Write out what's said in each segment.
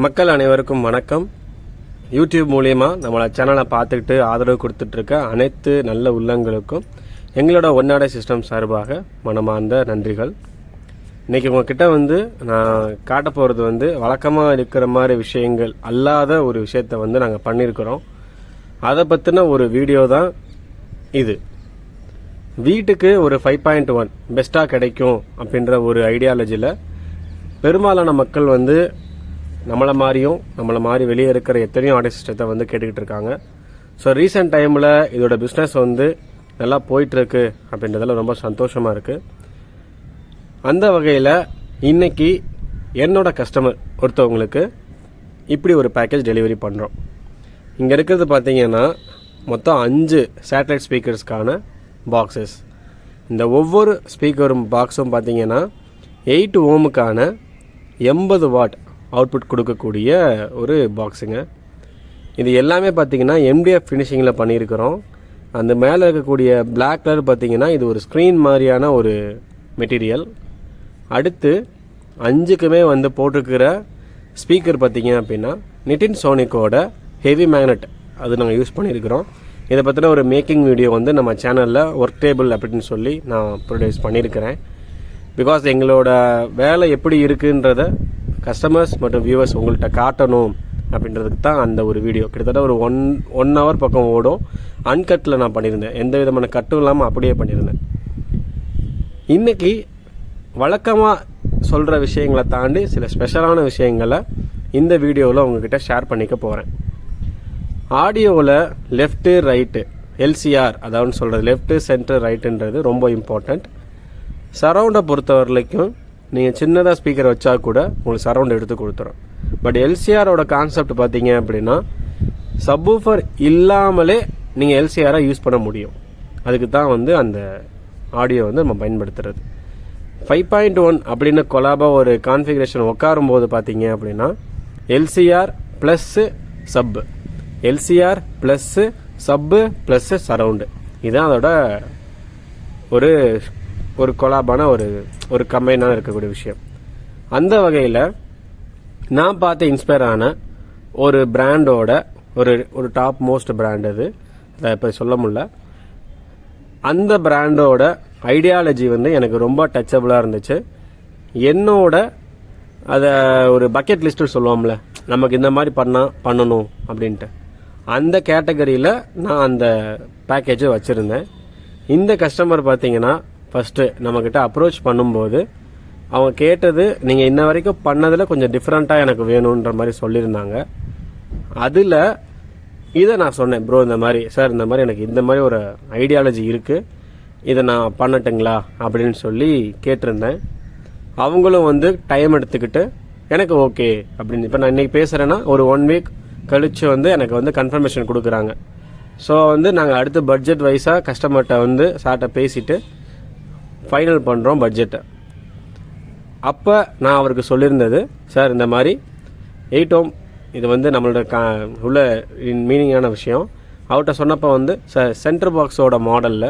மக்கள் அனைவருக்கும் வணக்கம். யூடியூப் மூலியமாக நம்மளோட சேனலை பார்த்துக்கிட்டு ஆதரவு கொடுத்துட்ருக்க அனைத்து நல்ல உள்ளங்களுக்கும் எங்களோட ஒன்னாடை சிஸ்டம் சார்பாக மனமார்ந்த நன்றிகள். இன்றைக்கி உங்ககிட்ட வந்து நான் காட்ட போகிறது வந்து வழக்கமாக இருக்கிற மாதிரி விஷயங்கள் அல்லாத ஒரு விஷயத்தை வந்து நாங்கள் பண்ணியிருக்கிறோம் அதை பற்றின ஒரு வீடியோ தான் இது. வீட்டுக்கு ஒரு ஃபைவ் பாயிண்ட் ஒன் பெஸ்ட்டாக கிடைக்கும் அப்படின்ற ஒரு ஐடியாலஜியில் பெரும்பாலான மக்கள் வந்து நம்மளை மாதிரியும் நம்மளை மாதிரி வெளியே இருக்கிற எத்தனையோ ஆர்டிஸ்டத்தை வந்து கேட்டுக்கிட்டு இருக்காங்க. ஸோ ரீசெண்ட் டைமில் இதோட பிஸ்னஸ் வந்து நல்லா போயிட்டுருக்கு அப்படின்றதில் ரொம்ப சந்தோஷமாக இருக்குது அந்த வகையில் இன்றைக்கி என்னோட கஸ்டமர் ஒருத்தவங்களுக்கு இப்படி ஒரு பேக்கேஜ் டெலிவரி பண்ணுறோம் இங்கே இருக்கிறது பார்த்தீங்கன்னா மொத்தம் அஞ்சு சேட்டலைட் ஸ்பீக்கர்ஸ்க்கான பாக்ஸஸ் இந்த ஒவ்வொரு ஸ்பீக்கரும் பாக்ஸும் பார்த்தீங்கன்னா எயிட் ஓமுக்கான எண்பது வாட் அவுட்புட் கொடுக்கக்கூடிய ஒரு பாக்ஸுங்க இது எல்லாமே பார்த்தீங்கன்னா எம்டிஎஃப் ஃபினிஷிங்கில் பண்ணியிருக்கிறோம். அந்த மேலே இருக்கக்கூடிய பிளாக் கலர் பார்த்திங்கன்னா இது ஒரு ஸ்க்ரீன் மாதிரியான ஒரு மெட்டீரியல் அடுத்து அஞ்சுக்குமே வந்து போட்டிருக்கிற ஸ்பீக்கர் பார்த்திங்க அப்படின்னா நிட்டின் சோனிக்கோட ஹெவி மேக்னெட் அது நாங்கள் யூஸ் பண்ணியிருக்கிறோம். இதை பற்றின ஒரு மேக்கிங் வீடியோ வந்து நம்ம சேனலில் ஒர்க் டேபிள் அப்படின்னு சொல்லி நான் ப்ரொடியூஸ் பண்ணியிருக்கிறேன். பிகாஸ் எங்களோட வேலை எப்படி இருக்குன்றத கஸ்டமர்ஸ் மற்றும் வியூவர்ஸ் உங்கள்கிட்ட காட்டணும் அப்படின்றதுக்கு தான் அந்த ஒரு வீடியோ கிட்டத்தட்ட ஒரு ஒன் ஒன் ஹவர் பக்கம் ஓடும். அன்கட்டில் நான் பண்ணியிருந்தேன். எந்த விதமான கட்டும் இல்லாமல் அப்படியே பண்ணியிருந்தேன். இன்றைக்கி வழக்கமாக சொல்கிற விஷயங்களை தாண்டி சில ஸ்பெஷலான விஷயங்களை இந்த வீடியோவில் உங்ககிட்ட ஷேர் பண்ணிக்க போகிறேன் ஆடியோவில் லெஃப்ட்டு ரைட்டு எல்சிஆர் அதாவது சொல்கிறது லெஃப்ட்டு சென்டர் ரைட்டுன்றது ரொம்ப இம்பார்ட்டண்ட் சரௌண்டை பொறுத்த வரைக்கும் நீங்கள் சின்னதாக ஸ்பீக்கர் வச்சா கூட உங்களுக்கு சரௌண்ட் எடுத்து கொடுத்துரும். பட் எல்சிஆரோட கான்செப்ட் பார்த்தீங்க அப்படின்னா சப்வூஃபர் இல்லாமலே நீங்கள் எல்சிஆராக யூஸ் பண்ண முடியும். அதுக்கு தான் வந்து அந்த ஆடியோ வந்து நம்ம பயன்படுத்துறது. ஃபைவ் பாயிண்ட் ஒன் அப்படின்னு கொலாபா ஒரு கான்ஃபிகரேஷன் உட்காரும் போது பார்த்தீங்க அப்படின்னா LCR plus sub LCR plus sub plus surround இதுதான் அதோட ஒரு ஒரு கொலாபான ஒரு ஒரு கம்பைனாக இருக்கக்கூடிய விஷயம். அந்த வகையில் நான் பார்த்து இன்ஸ்பயர் ஆன ஒரு பிராண்டோட ஒரு ஒரு டாப் மோஸ்ட் பிராண்ட் அது. அதை இப்போ சொல்ல முடில அந்த பிராண்டோட ஐடியாலஜி வந்து எனக்கு ரொம்ப டச்சபிளாக இருந்துச்சு. என்னோட அதை ஒரு பக்கெட் லிஸ்ட்டு சொல்லுவோம்ல. நமக்கு இந்த மாதிரி பண்ணால் பண்ணணும் அப்படின்ட்டு. அந்த கேட்டகரியில் நான் அந்த பேக்கேஜை வச்சுருந்தேன். இந்த கஸ்டமர் பார்த்தீங்கன்னா ஃபஸ்ட்டு நம்மக்கிட்ட அப்ரோச் பண்ணும்போது அவங்க கேட்டது நீங்கள் இன்ன வரைக்கும் பண்ணதில் கொஞ்சம் டிஃப்ரெண்ட்டாக எனக்கு வேணுன்ற மாதிரி சொல்லியிருந்தாங்க. அதில் இதை நான் சொன்னேன் ப்ரோ இந்த மாதிரி சார் இந்த மாதிரி எனக்கு இந்த மாதிரி ஒரு ஐடியாலஜி இருக்குது இதை நான் பண்ணட்டுங்களா? அப்படின்னு சொல்லி கேட்டிருந்தேன். அவங்களும் வந்து டைம் எடுத்துக்கிட்டு எனக்கு ஓகே அப்படின்னு. இப்போ நான் இன்றைக்கி பேசுகிறேன்னா ஒரு ஒன் வீக் கழித்து வந்து எனக்கு வந்து கன்ஃபர்மேஷன் கொடுக்குறாங்க. ஸோ வந்து நாங்கள் அடுத்து பட்ஜெட் வைஸாக கஸ்டமர்கிட்ட வந்து சார்கிட்ட பேசிவிட்டு ஃபைனல் பண்ணுறோம் பட்ஜெட்டை அப்போ நான் அவருக்கு சொல்லியிருந்தது சார் இந்த மாதிரி எயிட் ஓம் இது வந்து நம்மளோட கா உள்ள மீனிங்கான விஷயம். அவர்கிட்ட சொன்னப்போ வந்து சார் சென்டர் பாக்ஸோட மாடலில்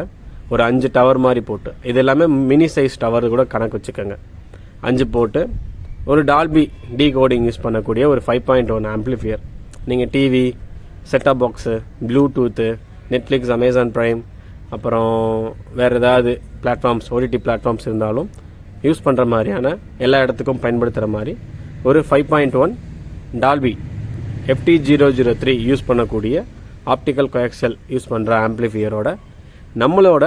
ஒரு அஞ்சு டவர் மாதிரி போட்டு இது எல்லாமே மினி சைஸ் டவர் கூட கணக்கு வச்சுக்கோங்க. அஞ்சு போட்டு ஒரு டால்பி டீ கோடிங் யூஸ் பண்ணக்கூடிய ஒரு ஃபைவ் பாயிண்ட் ஒன் ஆம்ப்ளிஃபியர் நீங்கள் TV setup box Bluetooth Netflix Amazon Prime அப்புறம் வேறு ஏதாவது பிளாட்ஃபார்ம்ஸ் ஓடிடி பிளாட்ஃபார்ம்ஸ் இருந்தாலும் யூஸ் பண்ணுற மாதிரியான எல்லா இடத்துக்கும் பயன்படுத்துகிற மாதிரி ஒரு five point one Dolby FT zero zero three use பண்ணக்கூடிய ஆப்டிக்கல் கொயக்சல் யூஸ் பண்ணுற ஆம்ப்ளிஃபியரோட நம்மளோட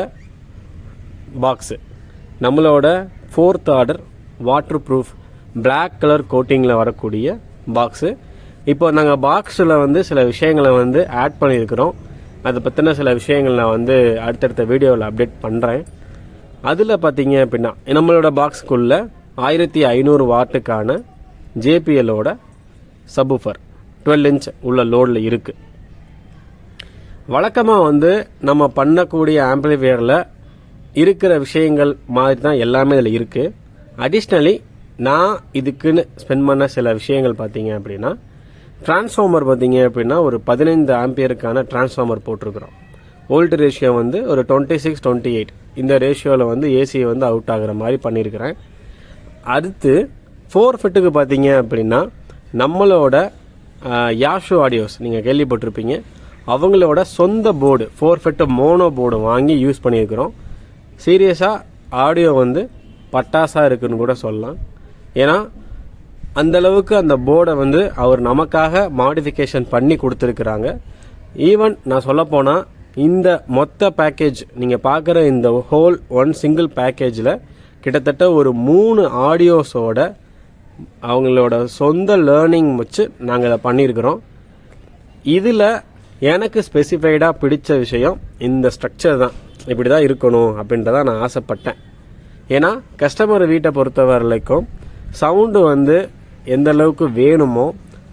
பாக்ஸு நம்மளோட fourth order water proof black colour கோட்டிங்கில் வரக்கூடிய பாக்ஸு இப்போ நாங்கள் பாக்ஸில் வந்து சில விஷயங்களை வந்து ஆட் பண்ணியிருக்கிறோம். அதை பற்றின சில விஷயங்கள் நான் வந்து அடுத்தடுத்த வீடியோவில் அப்டேட் பண்ணுறேன் அதில் பார்த்தீங்க அப்படின்னா நம்மளோட பாக்ஸ்க்குள்ளே ஆயிரத்தி ஐநூறு வாட்டுக்கான ஜேபிஎல்லோட சப்வூஃபர் டுவெல் இன்ச் உள்ள லோடில் இருக்குது வழக்கமாக வந்து நம்ம பண்ணக்கூடிய ஆம்பிளிஃபையரில் இருக்கிற விஷயங்கள் மாதிரி தான் எல்லாமே இதில் இருக்குது அடிஷ்னலி நான் இதுக்குன்னு ஸ்பெண்ட் பண்ண சில விஷயங்கள் பார்த்தீங்க அப்படின்னா டிரான்ஸ்ஃபார்மர் பார்த்தீங்க அப்படின்னா ஒரு பதினைந்து ஆம்பியருக்கான டிரான்ஸ்ஃபார்மர் போட்டிருக்கிறோம். வோல்ட் ரேஷியோ வந்து ஒரு டுவெண்ட்டி சிக்ஸ் டுவெண்ட்டி எயிட் இந்த ரேஷியோவில் வந்து ஏசியை வந்து அவுட் ஆகிற மாதிரி பண்ணியிருக்கிறேன். அடுத்து ஃபோர் ஃபிட்டுக்கு பார்த்தீங்க அப்படின்னா நம்மளோட யாஷோ ஆடியோஸ் நீங்கள் கேள்விப்பட்டிருப்பீங்க. அவங்களோட சொந்த board four fit mono board வாங்கி யூஸ் பண்ணியிருக்கிறோம். சீரியஸாக ஆடியோ வந்து பட்டாசாக இருக்குன்னு கூட சொல்லலாம். ஏன்னா அந்த அளவுக்கு அந்த போர்டை வந்து அவர் நமக்காக மாடிஃபிகேஷன் பண்ணி கொடுத்துருக்குறாங்க. ஈவன் நான் சொல்லப்போனால் இந்த மொத்த பேக்கேஜ் நீங்கள் பார்க்குற இந்த ஹோல் ஒன் சிங்கிள் பேக்கேஜில் கிட்டத்தட்ட ஒரு மூணு ஆடியோஸோட அவங்களோட சொந்த லேர்னிங் வச்சு நாங்கள் இதை பண்ணியிருக்கிறோம். இதில் எனக்கு ஸ்பெசிஃபைடாக பிடிச்ச விஷயம் இந்த ஸ்ட்ரக்சர் தான். இப்படி தான் இருக்கணும் அப்படின்றத நான் ஆசைப்பட்டேன். ஏன்னா கஸ்டமர் வீட்டை பொறுத்த வரைக்கும் சவுண்டு வந்து எந்த அளவுக்கு வேணுமோ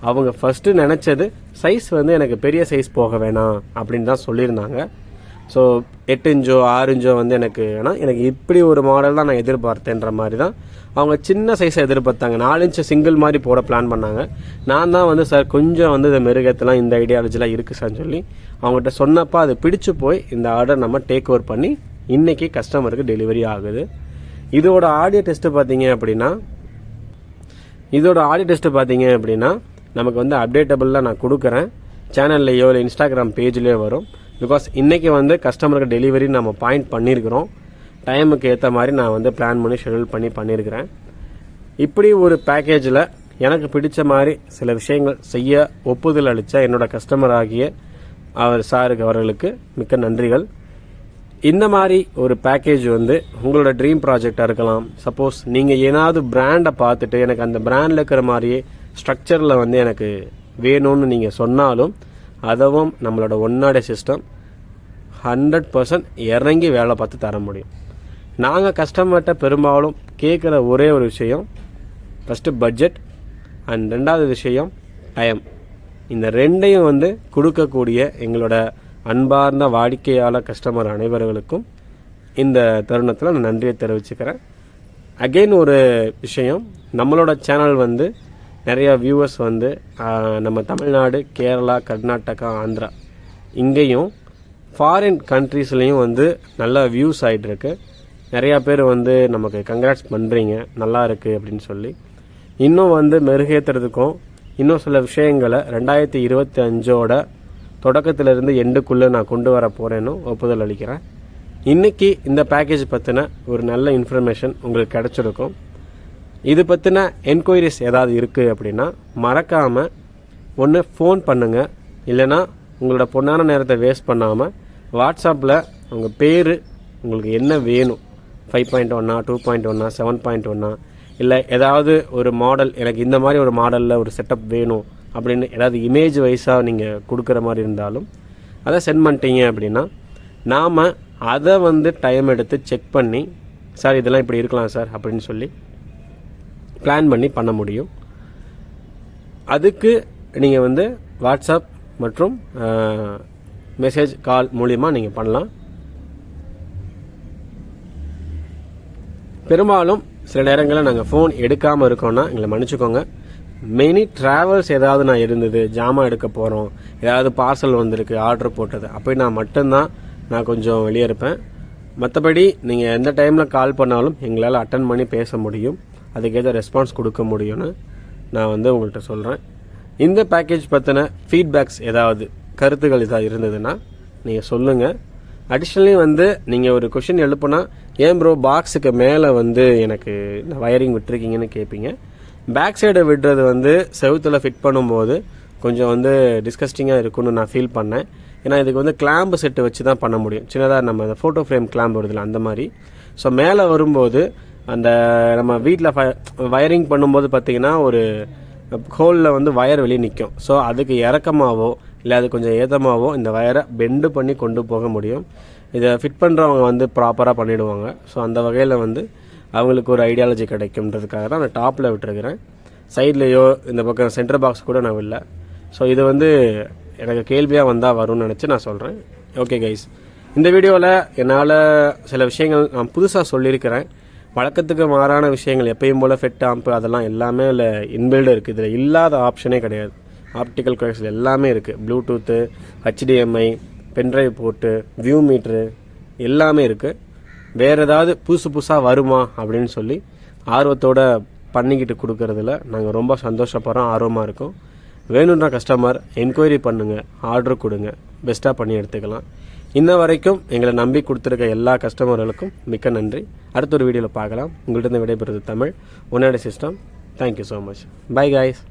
அவங்க ஃபஸ்ட்டு நினச்சது சைஸ் வந்து எனக்கு பெரிய சைஸ் போக வேணாம் அப்படின்னு தான் சொல்லியிருந்தாங்க. ஸோ எட்டு இஞ்சோ ஆறு இஞ்சோ வந்து எனக்கு வேணாம் எனக்கு இப்படி ஒரு மாடல் தான் நான் எதிர்பார்த்தேன்ற மாதிரி தான் அவங்க சின்ன சைஸை எதிர்பார்த்தாங்க. நாலு இன்ச்சு சிங்கிள் மாதிரி போட பிளான் பண்ணாங்க. நான் தான் வந்து சார் கொஞ்சம் வந்து இந்த மிருகத்தெலாம் இந்த ஐடியாலஜிலாம் இருக்குது சார்னு சொல்லி அவங்ககிட்ட சொன்னப்போ அது பிடிச்சு போய் இந்த ஆர்டர் நம்ம டேக் ஓவர் பண்ணி இன்றைக்கி கஸ்டமருக்கு டெலிவரி ஆகுது. இதோட ஆடியோ டெஸ்ட்டு பார்த்தீங்க அப்படின்னா இதோட ஆடியோ டெஸ்ட்டு பார்த்தீங்க அப்படின்னா நமக்கு வந்து அப்டேட்டபிளில் நான் கொடுக்குறேன். சேனல்லையோ இல்லை இன்ஸ்டாகிராம் பேஜ்லேயோ வரும். பிகாஸ் இன்றைக்கி வந்து கஸ்டமருக்கு டெலிவரி நம்ம பாயிண்ட் பண்ணியிருக்கிறோம் டைமுக்கு ஏற்ற மாதிரி நான் வந்து பிளான் பண்ணி ஷெடியூல் பண்ணி பண்ணியிருக்கிறேன் இப்படி ஒரு பேக்கேஜில் எனக்கு பிடிச்ச மாதிரி சில விஷயங்கள் செய்ய ஒப்புதல் அளித்த என்னோட கஸ்டமர் ஆகிய அவர் சாருக்கு அவர்களுக்கு மிக்க நன்றிகள். இந்த மாதிரி ஒரு பேக்கேஜ் வந்து உங்களோட ட்ரீம் ப்ராஜெக்டாக இருக்கலாம். சப்போஸ் நீங்கள் ஏதாவது பிராண்டை பார்த்துட்டு எனக்கு அந்த பிராண்டில் இருக்கிற மாதிரியே ஸ்ட்ரக்சரில் வந்து எனக்கு வேணும்னு நீங்கள் சொன்னாலும் அதுவும் நம்மளோட ஒன்னாட சிஸ்டம் ஹண்ட்ரட் பர்சன்ட் இறங்கி வேலை பார்த்து தர முடியும். நாங்கள் கஸ்டமர்கிட்ட பெரும்பாலும் கேட்குற ஒரே ஒரு விஷயம் ஃபஸ்ட்டு பட்ஜெட் அண்ட் ரெண்டாவது விஷயம் டைம் இந்த ரெண்டையும் வந்து கொடுக்கக்கூடிய எங்களோட அன்பார்ந்த வாடிக்கையாளர் கஸ்டமர் அனைவர்களுக்கும் இந்த தருணத்தில் நான் நன்றியை தெரிவிச்சுக்கிறேன். அகெயின் ஒரு விஷயம் நம்மளோட சேனல் வந்து நிறையா வியூவர்ஸ் வந்து நம்ம தமிழ்நாடு கேரளா கர்நாடகா ஆந்திரா இங்கேயும் ஃபாரின் கண்ட்ரீஸ்லேயும் வந்து நல்ல வியூஸ் ஆகிட்டுருக்கு நிறையா பேர் வந்து நமக்கு கங்க்ராட்ஸ் பண்ணுறீங்க நல்லா இருக்குது அப்படின்னு சொல்லி. இன்னும் வந்து மெருகேற்றுறதுக்கும் இன்னும் சில விஷயங்களை ரெண்டாயிரத்தி இருபத்தி அஞ்சோட தொடக்கத்திலிருந்து எண்டுக்குள்ளே நான் கொண்டு வர போகிறேன்னு ஒப்புதல் அளிக்கிறேன். இன்றைக்கி இந்த பேக்கேஜ் பற்றின ஒரு நல்ல இன்ஃபர்மேஷன் உங்களுக்கு கிடச்சிருக்கும். இது பற்றின என்கொயரிஸ் ஏதாவது இருக்குது அப்படின்னா மறக்காமல் ஒன்று ஃபோன் பண்ணுங்கள் இல்லைன்னா உங்களோட பொண்ணான நேரத்தை வேஸ்ட் பண்ணாமல் வாட்ஸ்அப்பில் உங்கள் பேர் உங்களுக்கு என்ன வேணும்? ஃபைவ் பாயிண்ட் ஒன்னா டூ பாயிண்ட் ஒன்னா செவன் பாயிண்ட் ஒன்னா இல்லை ஏதாவது ஒரு மாடல் எனக்கு இந்த மாதிரி ஒரு மாடலில் ஒரு செட்டப் வேணும். அப்படின்னு ஏதாவது இமேஜ் வைஸாக நீங்கள் கொடுக்குற மாதிரி இருந்தாலும் அதை சென்ட் பண்ணிட்டீங்க அப்படின்னா நாம் அதை வந்து டைம் எடுத்து செக் பண்ணி சார் இதெல்லாம் இப்படி இருக்கலாம் சார் அப்படின்னு சொல்லி பிளான் பண்ணி பண்ண முடியும். அதுக்கு நீங்கள் வந்து வாட்ஸ்அப் மற்றும் மெசேஜ் கால் மூலிமா நீங்கள் பண்ணலாம். பெரும்பாலும் சில நேரங்களில் நாங்கள் ஃபோன் எடுக்காமல் இருக்கோம்னா எங்களை மன்னிச்சுக்கோங்க. மெனி ட்ராவல்ஸ் ஏதாவது நான் இருந்தது ஜாமான் எடுக்க போகிறோம் ஏதாவது பார்சல் வந்திருக்கு ஆர்டர் போட்டது அப்படின்னா மட்டும்தான் நான் கொஞ்சம் வெளியே இருப்பேன். மற்றபடி நீங்கள் எந்த டைமில் கால் பண்ணாலும் எங்களால் அட்டன் பண்ணி பேச முடியும். அதுக்கேற்ற ரெஸ்பான்ஸ் கொடுக்க முடியும்னு நான் வந்து உங்கள்கிட்ட சொல்கிறேன் இந்த பேக்கேஜ் பற்றின ஃபீட்பேக்ஸ் ஏதாவது கருத்துக்கள் இதாக இருந்ததுன்னா நீங்கள் சொல்லுங்கள் அடிஷ்னலி வந்து நீங்கள் ஒரு கொஷின் எழுப்புனா ஏன் ப்ரோ பாக்ஸுக்கு மேலே வந்து எனக்கு இந்த வயரிங் விட்டுருக்கீங்கன்னு கேட்பீங்க பேக் சைடை விடுறது வந்து செவுத்தில் ஃபிட் பண்ணும்போது கொஞ்சம் வந்து டிஸ்கஸ்டிங்காக இருக்கும்னு நான் ஃபீல் பண்ணேன். ஏன்னா இதுக்கு வந்து கிளாம்பு செட்டு வச்சு தான் பண்ண முடியும். சின்னதாக நம்ம அந்த ஃபோட்டோ ஃப்ரேம் கிளாம்பு வருதுல அந்த மாதிரி. ஸோ மேலே வரும்போது அந்த நம்ம வீட்டில் வயரிங் பண்ணும்போது பார்த்தீங்கன்னா ஒரு ஹோலில் வந்து வயர் வெளியே நிற்கும் ஸோ அதுக்கு இறக்கமாகவோ இல்லை அது கொஞ்சம் ஏதமாகவோ இந்த வயரை பெண்டு பண்ணி கொண்டு போக முடியும். இதை ஃபிட் பண்ணுறவங்க வந்து ப்ராப்பராக பண்ணிவிடுவாங்க ஸோ அந்த வகையில் வந்து அவங்களுக்கு ஒரு ஐடியாலஜி கிடைக்கும்ன்றதுக்காக தான் நான் டாப்பில் விட்டுருக்கிறேன். சைட்லேயோ இந்த பக்கம் சென்டர் பாக்ஸ் கூட நான் இல்லை ஸோ இது வந்து எனக்கு கேள்வியாக வந்தால் வரும்னு நினச்சி நான் சொல்கிறேன் ஓகே கைஸ் இந்த வீடியோவில் என்னால் சில விஷயங்கள் நான் புதுசாக சொல்லியிருக்கிறேன். வழக்கத்துக்கு மாறான விஷயங்கள் எப்பயும் போல் ஃபெட் ஆம்பு அதெல்லாம் எல்லாமே இல்லை இன்பில்டு இருக்குது இதில் இல்லாத ஆப்ஷனே கிடையாது. ஆப்டிக்கல் கோயக்ஸில் எல்லாமே இருக்குது bluetooth HDMI pendrive port VU meter எல்லாமே இருக்குது வேறு ஏதாவது புதுசு புதுசாக வருமா அப்படின்னு சொல்லி ஆர்வத்தோட பண்ணிக்கிட்டு கொடுக்கறதுல நாங்கள் ரொம்ப சந்தோஷப்படுறோம் ஆர்வமாக இருக்கோம். வேணுன்ற கஸ்டமர் என்கொயரி பண்ணுங்கள் ஆர்டர் கொடுங்க. பெஸ்ட்டாக பண்ணி எடுத்துக்கலாம். இன்ன வரைக்கும் எங்களை நம்பி கொடுத்துருக்க எல்லா கஸ்டமர்களுக்கும் மிக்க நன்றி. அடுத்த ஒரு வீடியோவில் பார்க்கலாம். உங்கள்கிட்ட விடைபெறுது தமிழ். உன்னோட system thank you so much bye guys